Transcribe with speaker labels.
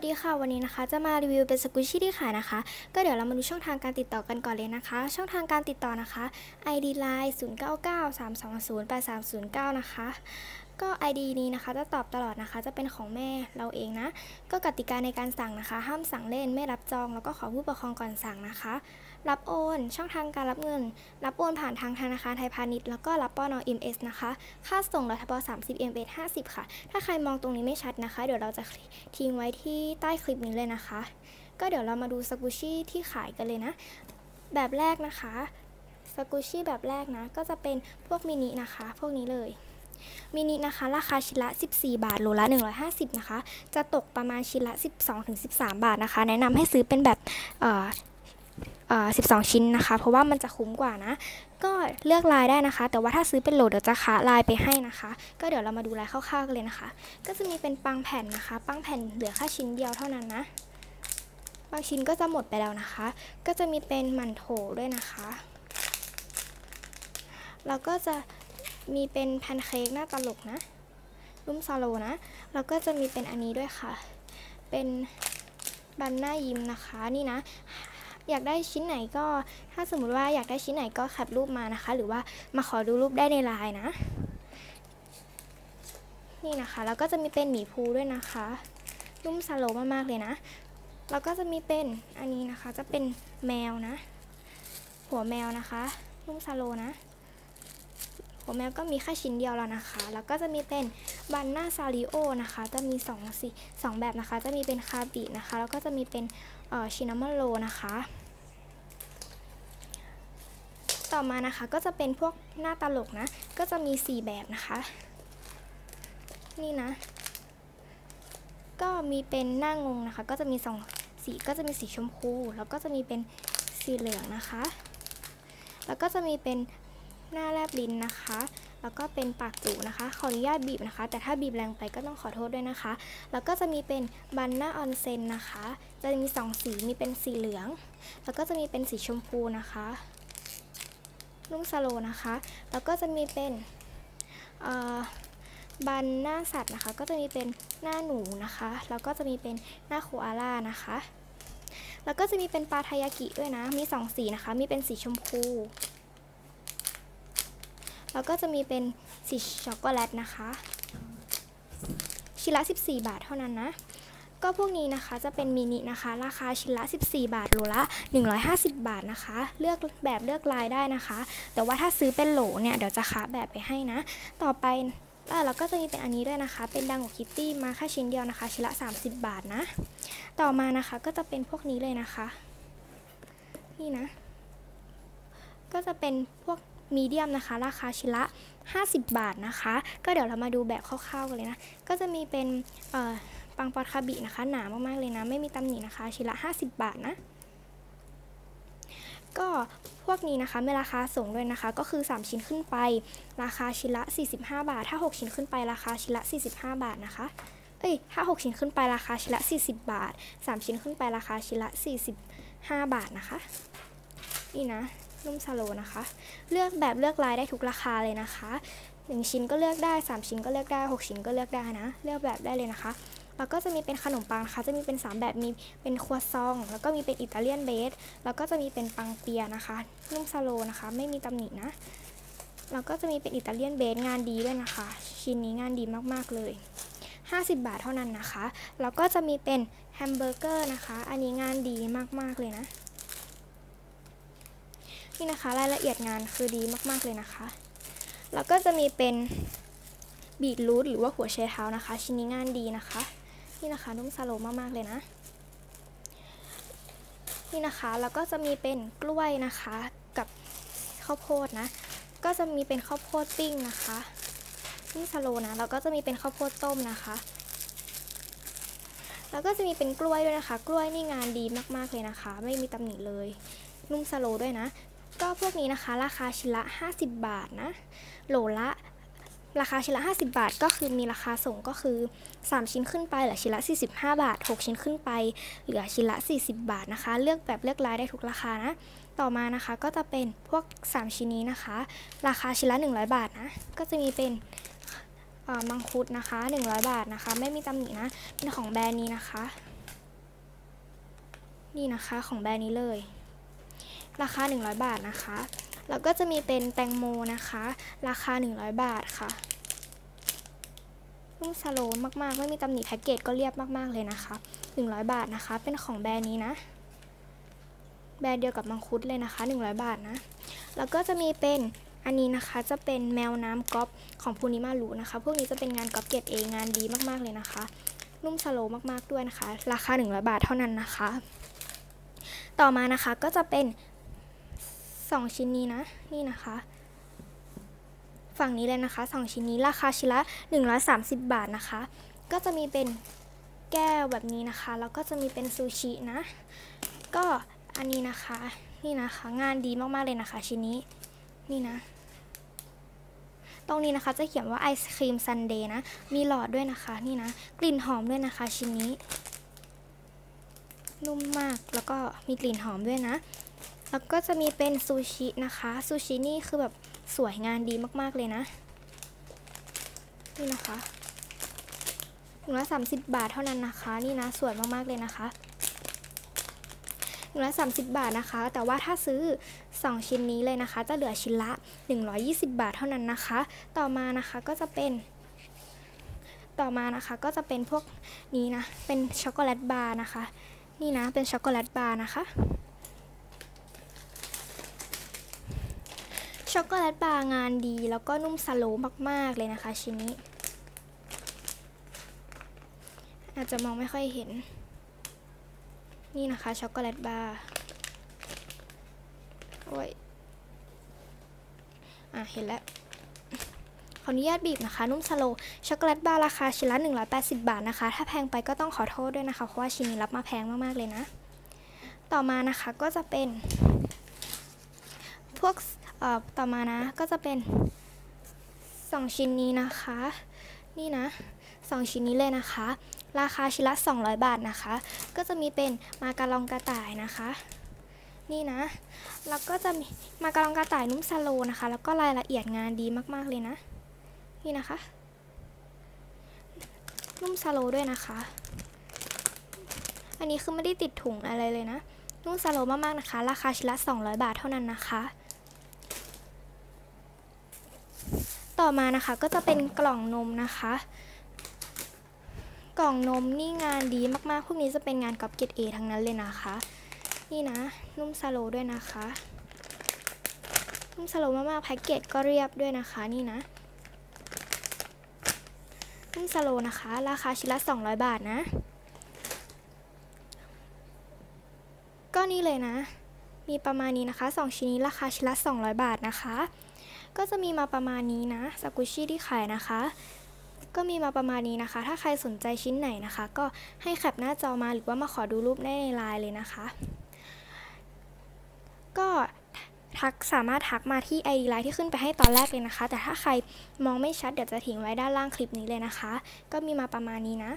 Speaker 1: สวัสดีค่ะวันนี้นะคะจะมารีวิวเป็นสกุชชี่ที่ขายนะคะ ก็เดี๋ยวเรามาดูช่องทางการติดต่อกันก่อนเลยนะคะ ช่องทางการติดต่อนะคะ ID Line 0993208309 นะคะ ก็ ID นี้นะคะจะตอบตลอดนะคะ จะเป็นของแม่เราเองนะ ก็กติกาในการสั่งนะคะ ห้ามสั่งเล่นไม่รับจอง แล้วก็ขอผู้ปกครองก่อนสั่งนะคะ รับโอน ช่องทางการรับเงิน รับโอนผ่านทางธนาคารไทยพาณิชย์แล้วก็รับปอนอ MS นะคะ ค่าส่งรัฐบาล30 MS 50 ค่ะ ถ้าใครมองตรงนี้ไม่ชัดนะคะ เดี๋ยวเราจะทิ้งไว้ที่ใต้คลิปนี้เลยนะคะ ก็เดี๋ยวเรามาดูสกุชี่ที่ขายกันเลยนะ แบบแรกนะคะสกุชี่แบบแรกนะ ก็จะเป็นพวกมินินะคะ พวกนี้เลย มินินะคะ ราคาชิ้นละ 14 บาทโลละ 150 นะคะ จะตกประมาณชิ้นละ 12-13 บาทนะคะ แนะนำให้ซื้อเป็นแบบเอ่อเอ่อ12 ชิ้นนะคะ เพราะว่ามันจะคุ้มกว่านะ ก็เลือกลายได้นะคะ แต่ว่าถ้าซื้อเป็นโหลเดี๋ยวจะคะลายไปให้นะคะ ก็เดี๋ยวเรามาดูลายคร่าวๆกันเลยนะคะ ก็จะมีเป็นปังแผ่นนะคะ ปังแผ่นเหลือแค่ชิ้นเดียวเท่านั้นนะบางชิ้นก็จะหมดไปแล้วนะคะ ก็จะมีเป็นหมันโถด้วยนะคะ แล้วก็จะ มีเป็นแพนเค้กหน้าตลกนะรุ่มซาโลนะ แล้วก็จะมีเป็นอันนี้ด้วยค่ะ เป็นบันหน้ายิ้มนะคะนี่นะ อยากได้ชิ้นไหนก็ถ้าสมมุติว่าอยากได้ชิ้นไหนก็แคปรูปมานะคะ หรือว่ามาขอดูรูปได้ในไลน์นะ นี่นะคะ แล้วก็จะมีเป็นหมีภูด้วยนะคะนุ่มซาโลมากๆเลยนะ แล้วก็จะมีเป็นอันนี้นะคะ จะเป็นแมวนะ หัวแมวนะคะนุ่มซาโลนะ หัวแมวก็มีแค่ชิ้นเดียวแล้วนะคะ แล้วก็จะมีเป็นบันหน้าซาริโอนะคะ จะมี2องสีสองแบบนะคะ จะมีเป็นคาบินะคะ แล้วก็จะมีเป็นชินามโลนะคะ ต่อมานะคะก็จะเป็นพวกหน้าตลกนะ ก็จะมี 4 แบบนะคะ นี่นะ ก็มีเป็นหน้างงนะคะ ก็จะมี2สีก็จะมีสีชมพู แล้วก็จะมีเป็นสีเหลืองนะคะ แล้วก็จะมีเป็น หน้าแลบลิ้นนะคะ แล้วก็เป็นปากจูนะคะ ขออนุญาตบีบนะคะ แต่ถ้าบีบแรงไปก็ต้องขอโทษด้วยนะคะ แล้วก็จะมีเป็นบันหน้าออนเซนนะคะ จะมีสองสีมีเป็นสีเหลือง แล้วก็จะมีเป็นสีชมพูนะคะนุ่มสโลนะคะ แล้วก็จะมีเป็นบันหน้าสัตว์นะคะ ก็จะมีเป็นหน้าหนูนะคะ แล้วก็จะมีเป็นหน้าโคอาล่านะคะ แล้วก็จะมีเป็นปลาทายากิด้วยนะ มีสองสีนะคะ มีเป็นสีชมพู แล้วก็จะมีเป็นสีช็อกโกแลตนะคะชิ้นละ 14 บาทเท่านั้นนะ ก็พวกนี้นะคะจะเป็นมินินะคะ ราคาชิ้นละ 14 บาทโลละ 150 บาทนะคะ เลือกแบบเลือกลายได้นะคะ แต่ว่าถ้าซื้อเป็นโหลเนี่ยเดี๋ยวจะคะแบบไปให้นะ ต่อไปแล้วก็จะมีเป็นอันนี้ด้วยนะคะ เป็นดังของคิตตี้มาแค่ชิ้นเดียวนะคะ ชิ้นละ 30 บาทนะ ต่อมานะคะก็จะเป็นพวกนี้เลยนะคะ นี่นะ ก็จะเป็นพวก มีเดียมนะคะ ราคาชิ้นละ 50 บาทนะคะ ก็เดี๋ยวเรามาดูแบบคร่าวๆกันเลยนะ ก็จะมีเป็นปังปอดคาบินะคะ หนามากๆเลยนะ ไม่มีตำหนินะคะ ชิ้นละ 50 บาทนะก็พวกนี้นะคะมีราคาส่งด้วยนะคะ ก็คือ 3 ชิ้นขึ้นไป ราคาชิ้นละ 45 บาท ถ้า 6 ชิ้นขึ้นไปราคาชิ้นละ 45 บาทนะคะเอ้ยถ้า 6 ชิ้นขึ้นไปราคาชิ้นละ 40 บาท 3 ชิ้นขึ้นไปราคาชิ้นละ 45 บาทนะคะ นี่นะ นุ่มซาโลนะคะ เลือกแบบเลือกลายได้ทุกราคาเลยนะคะ 1 ชิ้นก็เลือกได้ 3 ชิ้นก็เลือกได้ 6 ชิ้นก็เลือกได้นะ เลือกแบบได้เลยนะคะแล้วก็จะมีเป็นขนมปังนะคะ จะมีเป็น 3 แบบมีเป็นครัวซอง แล้วก็มีเป็นอิตาเลียนเบส แล้วก็จะมีเป็นปังเปียนะคะ นุ่มซาโลนะคะ ไม่มีตำหนินะแล้วก็จะมีเป็นอิตาเลียนเบสงานดีด้วยนะคะ ชิ้นนี้งานดีมากๆเลย 50 บาทเท่านั้นนะคะ แล้วก็จะมีเป็นแฮมเบอร์เกอร์นะคะ อันนี้งานดีมากๆเลยนะ นี่นะคะรายละเอียดงานคือดีมากๆเลยนะคะ แล้วก็จะมีเป็นบีทรูทหรือว่าหัวเชเท้านะคะ ชิ้นนี้งานดีนะคะ นี่นะคะนุ่มซาโลมากๆเลยนะ นี่นะคะแล้วก็จะมีเป็นกล้วยนะคะกับข้าวโพดนะ ก็จะมีเป็นข้าวโพดปิ้งนะคะนี่ซาโลนะแล้วก็จะมีเป็นข้าวโพดต้มนะคะ แล้วก็จะมีเป็นกล้วยด้วยนะคะ กล้วยนี่งานดีมากๆเลยนะคะ ไม่มีตำหนิเลยนุ่มซาโลด้วยนะ ก็พวกนี้นะคะ ราคาชิ้นละ 50 บาทนะ โหลละราคาชิ้นละ 50 บาท ก็คือมีราคาส่งก็คือ 3 ชิ้นขึ้นไปเหลือชิ้นละ 45 บาท 6 ชิ้นขึ้นไปเหลือชิ้นละ 40 บาทนะคะ เลือกแบบเลือกลายได้ทุกราคานะ ต่อมานะคะก็จะเป็นพวก 3 ชิ้นนี้นะคะ ราคาชิ้นละ 100 บาทนะ ก็จะมีเป็นมังคุดนะคะ 100 บาทนะคะ ไม่มีตำหนินะ เป็นของแบรนด์นี้นะคะ นี่นะคะของแบรนด์นี้เลย ราคา 100 บาทนะคะ แล้วก็จะมีเป็นแตงโมนะคะ ราคา 100 บาทค่ะนุ่มสโลมากๆ ไม่มีตำหนิแพ็กเกจก็เรียบมากๆเลยนะคะ 100 บาทนะคะ เป็นของแบรนด์นี้นะ แบรนด์เดียวกับมังคุดเลยนะคะ 100 บาทนะ แล้วก็จะมีเป็นอันนี้นะคะจะเป็นแมวน้ำก๊อปของพูนิมารุนะคะ พวกนี้จะเป็นงานก๊อปเกตเองงานดีมากๆเลยนะคะ นุ่มสโลมากๆด้วยนะคะ ราคา 100 บาทเท่านั้นนะคะ ต่อมานะคะก็จะเป็น 2 ชิ้นนี้นะ นี่นะคะ ฝั่งนี้เลยนะคะ 2 ชิ้นนี้ราคาชิ้นละ 130 บาทนะคะ ก็จะมีเป็นแก้วแบบนี้นะคะ แล้วก็จะมีเป็นซูชินะ ก็อันนี้นะคะ นี่นะคะ งานดีมากๆเลยนะคะ ชิ้นนี้ นี่นะ ตรงนี้นะคะจะเขียนว่าไอศครีมซันเดย์นะ มีหลอดด้วยนะคะ นี่นะ กลิ่นหอมด้วยนะคะ ชิ้นนี้ นุ่มมาก แล้วก็มีกลิ่นหอมด้วยนะ แล้วก็จะมีเป็นซูชินะคะซูชินี่คือแบบสวยงานดีมากๆเลยนะ นี่นะคะหนึ่งร้อยสามสิบบาทเท่านั้นนะคะ นี่นะสวยมากๆเลยนะคะหนึ่งร้อยสามสิบบาทนะคะ แต่ว่าถ้าซื้อ 2 ชิ้นนี้เลยนะคะ จะเหลือชิ้นละ 120 บาทเท่านั้นนะคะ ต่อมานะคะก็จะเป็น ต่อมานะคะก็จะเป็นพวกนี้นะ เป็นช็อกโกแลตบาร์นะคะ นี่นะเป็นช็อกโกแลตบาร์นะคะ ช็อกโกแลตบาร์งานดีแล้วก็นุ่มสโลมาก ๆ เลยนะคะ ชิ้นนี้ อาจจะมองไม่ค่อยเห็น นี่นะคะช็อกโกแลตบาร์โอ้ยอะเห็นแล้วขออนุญาตบีบนะคะ นุ่มสโลช็อกโกแลตบาร์ราคาชิ้นละ 180 บาทนะคะ ถ้าแพงไปก็ต้องขอโทษด้วยนะคะ เพราะว่าชิ้นนี้รับมาแพงมาก ๆ เลยนะ ต่อมานะคะก็จะเป็น พวก ต่อมานะก็จะเป็น 2 ชิ้นนี้นะคะ นี่นะ 2 ชิ้นนี้เลยนะคะ ราคาชิ้นละ 200 บาทนะคะ ก็จะมีเป็นมาการองกระต่ายนะคะ นี่นะ แล้วก็จะมีมาการองกระต่ายนุ่มสโลนะคะ แล้วก็รายละเอียดงานดีมากๆเลยนะ นี่นะคะ นุ่มสโลด้วยนะคะ อันนี้คือไม่ได้ติดถุงอะไรเลยนะนุ่มสโลมากๆนะคะ ราคาชิ้นละ 200 บาทเท่านั้นนะคะ ต่อมานะคะก็จะเป็นกล่องนมนะคะ กล่องนมนี่งานดีมากๆ พวกนี้จะเป็นงานกับเกตเอทั้งนั้นเลยนะคะ นี่นะนุ่มสโลด้วยนะคะนุ่มสโลมากๆแพ็กเกจก็เรียบด้วยนะคะนี่นะนุ่มสโลนะคะ ราคาชิ้นละ 200 บาทนะ ก็นี่เลยนะ มีประมาณนี้นะคะ 2 ชิ้นนี้ราคาชิ้นละ 200 บาทนะคะ ก็จะมีมาประมาณนี้นะสกุชี่ที่ขายนะคะ ก็มีมาประมาณนี้นะคะ ถ้าใครสนใจชิ้นไหนนะคะ ก็ให้แคปหน้าจอมาหรือว่ามาขอดูรูปได้ในไลน์เลยนะคะ ก็ทักสามารถทักมาที่ ID ไลน์ที่ขึ้นไปให้ตอนแรกเลยนะคะ แต่ถ้าใครมองไม่ชัดเดี๋ยวจะทิ้งไว้ด้านล่างคลิปนี้เลยนะคะ ก็มีมาประมาณนี้นะ